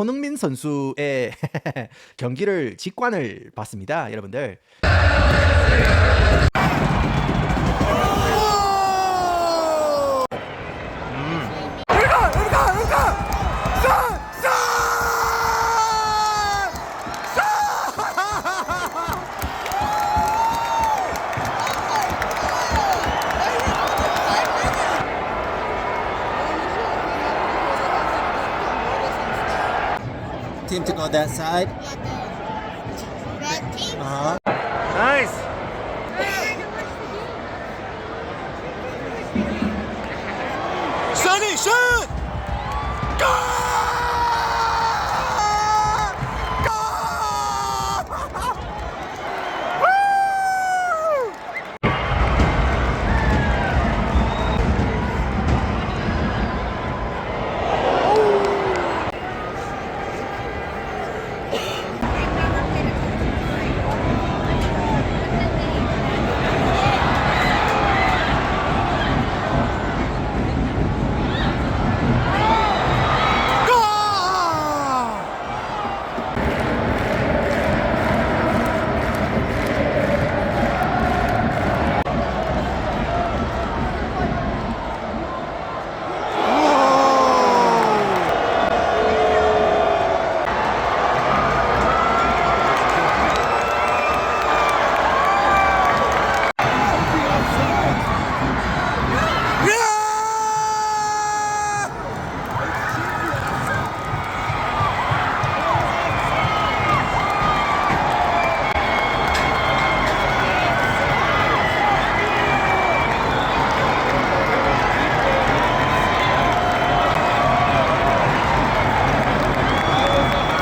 손흥민 선수의 경기를 직관을 봤습니다, 여러분들. Team to go that side. Red team. Uh-huh. 나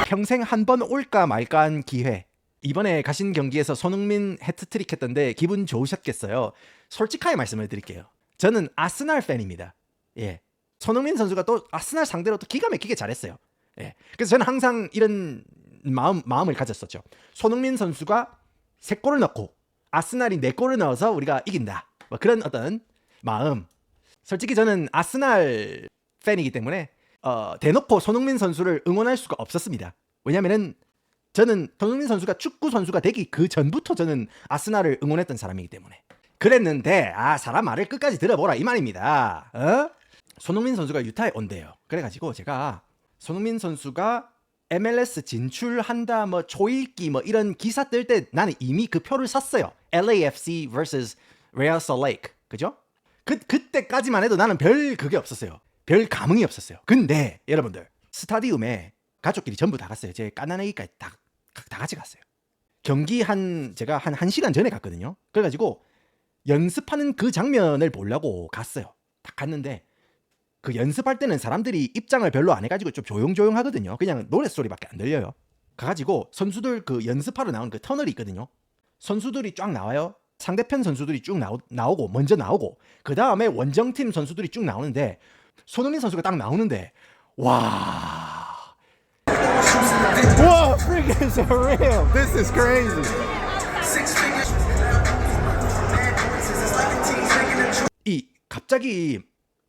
평생 한 번 올까 말까한 기회. 이번에 가신 경기에서 손흥민 해트트릭 했던데 기분 좋으셨겠어요? 솔직하게 말씀을 드릴게요. 저는 아스날 팬입니다. 예. 손흥민 선수가 또 아스날 상대로 또 기가 막히게 잘했어요. 예. 그래서 저는 항상 이런 마음 마음을 가졌었죠. 손흥민 선수가 세 골을 넣고 아스날이 네 골을 넣어서 우리가 이긴다. 뭐 그런 어떤 마음. 솔직히 저는 아스날 팬이기 때문에 어, 대놓고 손흥민 선수를 응원할 수가 없었습니다. 왜냐면은 저는 손흥민 선수가 축구 선수가 되기 그 전부터 저는 아스날을 응원했던 사람이기 때문에 그랬는데 아 사람 말을 끝까지 들어보라 이 말입니다. 어? 손흥민 선수가 유타에 온대요. 그래가지고 제가 손흥민 선수가 MLS 진출한다 뭐 초읽기 뭐 이런 기사 뜰 때 나는 이미 그 표를 샀어요. LAFC vs Real Salt Lake 그죠? 그 그때까지만 해도 나는 별 그게 없었어요. 별 감흥이 없었어요. 근데 여러분들 스타디움에 가족끼리 전부 다 갔어요. 제 까나내기까지 다, 다 같이 갔어요. 경기 한 제가 한 1시간 전에 갔거든요. 그래가지고 연습하는 그 장면을 보려고 갔어요. 딱 갔는데 그 연습할 때는 사람들이 입장을 별로 안 해가지고 좀 조용조용 하거든요. 그냥 노랫소리밖에 안 들려요. 가가지고 선수들 그 연습하러 나오는 그 터널이 있거든요. 선수들이 쫙 나와요. 상대편 선수들이 쭉 나오, 나오고 먼저 나오고 그 다음에 원정팀 선수들이 쭉 나오는데 손흥민 선수가 딱 나오는데 와. 와, freaking surreal. This is crazy. 이 갑자기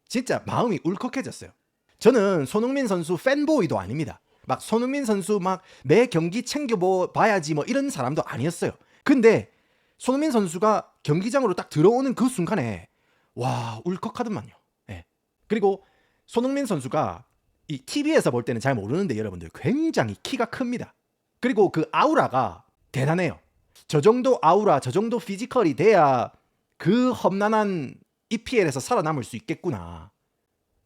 진짜 마음이 울컥해졌어요. 저는 손흥민 선수 팬보이도 아닙니다. 막 손흥민 선수 막 매 경기 챙겨 뭐 봐야지 뭐 이런 사람도 아니었어요. 근데 손흥민 선수가 경기장으로 딱 들어오는 그 순간에 와 울컥하더만요. 예. 그리고 손흥민 선수가 이 TV에서 볼 때는 잘 모르는데 여러분들 굉장히 키가 큽니다. 그리고 그 아우라가 대단해요. 저 정도 아우라, 저 정도 피지컬이 돼야 그 험난한 EPL에서 살아남을 수 있겠구나.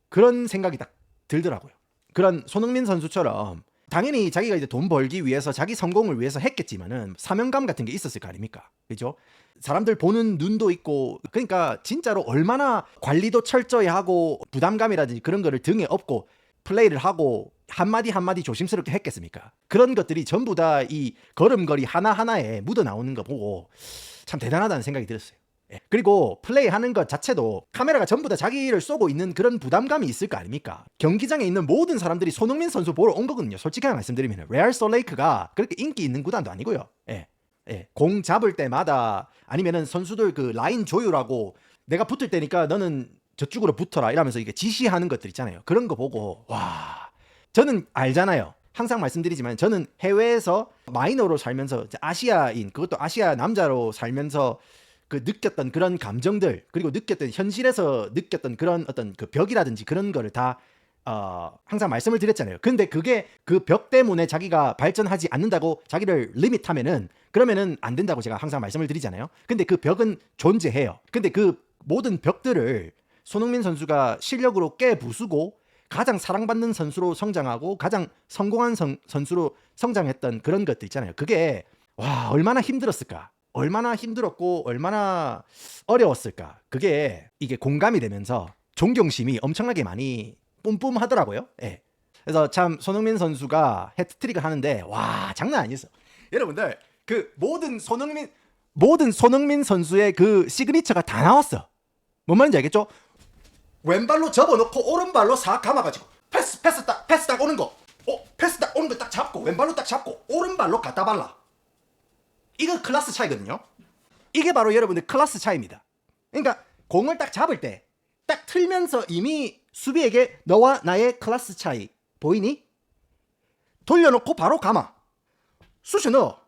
그런 생각이 딱 들더라고요. 그런 손흥민 선수처럼 당연히 자기가 이제 돈 벌기 위해서 자기 성공을 위해서 했겠지만은 사명감 같은 게 있었을 거 아닙니까? 그죠? 사람들 보는 눈도 있고 그러니까 진짜로 얼마나 관리도 철저히 하고 부담감이라든지 그런 거를 등에 업고 플레이를 하고 한마디 한마디 조심스럽게 했겠습니까? 그런 것들이 전부 다 이 걸음걸이 하나하나에 묻어 나오는 거 보고 참 대단하다는 생각이 들었어요. 예. 그리고 플레이 하는 것 자체도 카메라가 전부 다 자기를 쏘고 있는 그런 부담감이 있을 거 아닙니까? 경기장에 있는 모든 사람들이 손흥민 선수 보러 온 거거든요. 솔직하게 말씀드리면 레알 솔레이크가 그렇게 인기 있는 구단도 아니고요. 예. 예. 공 잡을 때마다 아니면은 선수들 그 라인 조율하고 내가 붙을 때니까 너는 저쪽으로 붙어라 이러면서 이게 지시하는 것들 있잖아요. 그런 거 보고 와 저는 알잖아요. 항상 말씀드리지만 저는 해외에서 마이너로 살면서 아시아인 그것도 아시아 남자로 살면서 그 느꼈던 그런 감정들 그리고 느꼈던 현실에서 느꼈던 그런 어떤 그 벽이라든지 그런 거를 다 어, 항상 말씀을 드렸잖아요. 근데 그게 그 벽 때문에 자기가 발전하지 않는다고 자기를 리밋하면은 그러면은 안 된다고 제가 항상 말씀을 드리잖아요. 근데 그 벽은 존재해요. 근데 그 모든 벽들을 손흥민 선수가 실력으로 깨 부수고 가장 사랑받는 선수로 성장하고 가장 성공한 선, 선수로 성장했던 그런 것들 있잖아요. 그게 와 얼마나 힘들었을까. 얼마나 힘들었고 얼마나 어려웠을까. 그게 이게 공감이 되면서 존경심이 엄청나게 많이 뿜뿜하더라고요. 예. 그래서 참 손흥민 선수가 해트트릭을 하는데 와 장난 아니었어. 여러분들 그 모든 손흥민 모든 손흥민 선수의 그 시그니처가 다 나왔어. 뭔 말인지 알겠죠? 왼발로 접어놓고 오른발로 싹 감아가지고 패스 패스 딱 패스 딱 오는 거, 어 패스 딱 오는 거 딱 잡고 왼발로 딱 잡고 오른발로 갖다 발라. 이거 클래스 차이거든요. 이게 바로 여러분들 클래스 차이입니다. 그러니까 공을 딱 잡을 때 딱 틀면서 이미 수비에게 너와 나의 클래스 차이 보이니? 돌려놓고 바로 감아. 쑤셔 넣어.